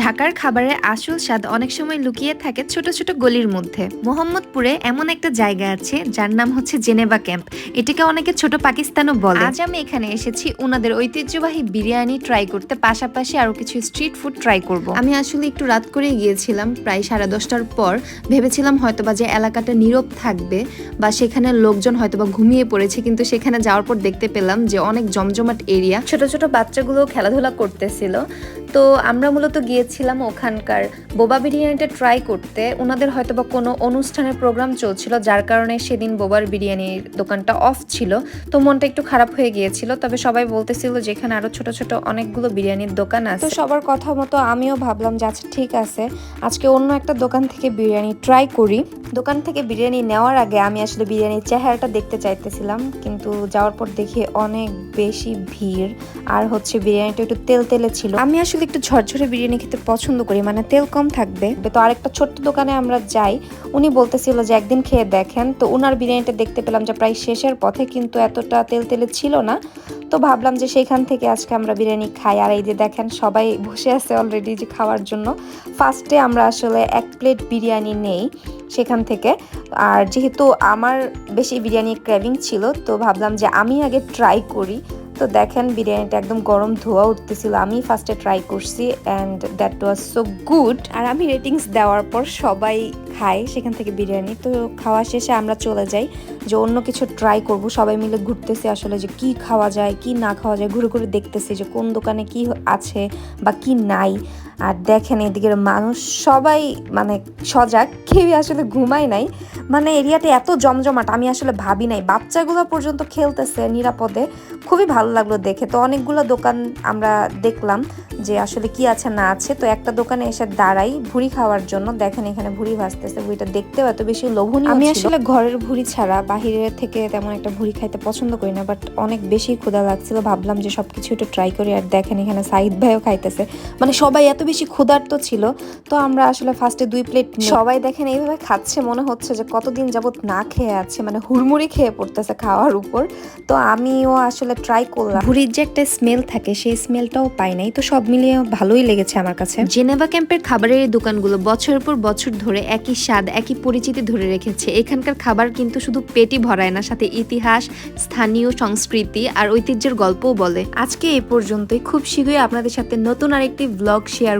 ঢাকার খাবারের আসল স্বাদ অনেক সময় লুকিয়ে থাকে ছোট ছোট গলির মধ্যে। মোহাম্মদপুরে এমন একটা জায়গা আছে, যার নাম হচ্ছে জেনেভা ক্যাম্প। এটাকে অনেকে ছোট পাকিস্তানও বলে। আজ আমি এখানে এসেছি ওনাদের ঐতিহ্যবাহী বিরিয়ানি ট্রাই করতে, পাশাপাশি আরও কিছু স্ট্রিট ফুড ট্রাই করব। আমি আসলে একটু রাত করে গিয়েছিলাম, প্রায় সাড়ে দশটার পর। ভেবেছিলাম হয়তোবা যে এলাকাটা নীরব থাকবে বা সেখানে লোকজন হয়তোবা ঘুমিয়ে পড়েছে, কিন্তু সেখানে যাওয়ার পর দেখতে পেলাম যে অনেক জমজমাট এরিয়া ছোট ছোট বাচ্চাগুলো খেলাধুলা করতেছিল। তো আমরা মূলত গিয়েছিলাম ওখানকার বোবা বিরিয়ানিটা ট্রাই করতে। ওনাদের হয়তো বা কোনো অনুষ্ঠানের প্রোগ্রাম চলছিল যার কারণে সেদিন বোবার বিরিয়ানির দোকানটা অফ ছিল। তো মনটা একটু খারাপ হয়ে গিয়েছিল তবে সবাই বলতেছিল যে এখানে আরও ছোট ছোট অনেকগুলো বিরিয়ানির দোকান আছে। তো সবার কথা মতো আমিও ভাবলাম যে আচ্ছা ঠিক আছে আজকে অন্য একটা দোকান থেকে বিরিয়ানি ট্রাই করি। দোকান থেকে বিরিয়ানি নেওয়ার আগে আমি আসলে বিরিয়ানির চেহারাটা দেখতে চাইতেছিলাম কিন্তু যাওয়ার পর দেখি অনেক বেশি ভিড় আর হচ্ছে বিরিয়ানিটা একটু তেল তেলে ছিল। আমি আসলে একটু ঝরঝরে বিরিয়ানি খেতে পছন্দ করি মানে তেল কম থাকবে। তো আরেকটা ছোট্ট দোকানে আমরা যাই, উনি বলতেছিল যে একদিন খেয়ে দেখেন। তো ওনার বিরিয়ানিটা দেখতে পেলাম যে প্রায় শেষের পথে, কিন্তু এতটা তেল তেলে ছিল না। তো ভাবলাম যে সেইখান থেকে আজকে আমরা বিরিয়ানি খাই। আর এই যে দেখেন, সবাই বসে আছে অলরেডি যে খাওয়ার জন্য। ফার্স্টে আমরা আসলে এক প্লেট বিরিয়ানি নেই সেখান থেকে। আর যেহেতু আমার বেশি বিরিয়ানি ক্র্যাভিং ছিল, তো ভাবলাম যে আমি আগে ট্রাই করি। তো দেখেন, বিরিয়ানিটা একদম গরম ধোয়া উঠতেছিল। আমি ফার্স্টে ট্রাই করছি and that was so good আর আমি রেটিংস দেওয়ার পর সবাই খায় সেখান থেকে বিরিয়ানি। তো খাওয়া শেষে আমরা চলে যাই যে অন্য কিছু ট্রাই করব। সবাই মিলে ঘুরতেছি আসলে যে কি খাওয়া যায়, কি না খাওয়া যায়, ঘুরে ঘুরে দেখতেছি যে কোন দোকানে কি আছে বা কি নাই। আর দেখেন এদিকের মানুষ সবাই মানে সজাগ কেউই আসলে ঘুমায় নাই। মানে এরিয়াটা এত জমজমাট আমি আসলে ভাবি নাই। বাচ্চাগুলো পর্যন্ত খেলতেছে নিরাপদে। খুবই ভালো লাগল দেখে। তো অনেকগুলো দোকান আমরা দেখলাম যে আসলে কি আছে না আছে। তো একটা দোকানে এসে দাঁড়াই ভুড়ি খাওয়ার জন্য। দেখেন এখানে ভুড়ি ভাজতেছে। ভুড়িটা দেখতেও এত বেশি লোভনীয় আমি আসলে ঘরের ভুড়ি ছাড়া বাহিরের থেকে তেমন একটা ভুড়ি খাইতে পছন্দ করি না বাট অনেক বেশি ক্ষুধা লাগছিল। ভাবলাম যে সবকিছু একটু ট্রাই করি। আর দেখেন এখানে সাইদ ভাইও খাইতেছে। মানে সবাই এত বেশি ক্ষুধার্ত ছিল তো আমরা আসলে ফার্স্টে দুই প্লেট সবাই দেখেন এইভাবে খাচ্ছে মনে হচ্ছে যে কতদিন যাবত না খেয়ে আছে মানে হুড়মুড়ি খেয়ে পড়তেছে খাওয়ার উপর। তো আমিও আসলে ট্রাই করলাম। ভুড়ির যে একটা স্মেল থাকে সেই স্মেলটাও পাই নাই তো সব মিলিয়ে ভালোই লেগেছে আমার কাছে। জেনেভা ক্যাম্পের খাবারের এই দোকানগুলো বছরের পর বছর ধরে একই স্বাদ একই পরিচিতি ধরে রেখেছে। এখানকার খাবার কিন্তু শুধু পেটই ভরায় না সাথে ইতিহাস স্থানীয় সংস্কৃতি আর ঐতিহ্যের গল্পও বলে। আজকে এই পর্যন্তই। খুব শীঘ্রই আপনাদের সাথে নতুন আরেকটি ব্লগ শেয়ার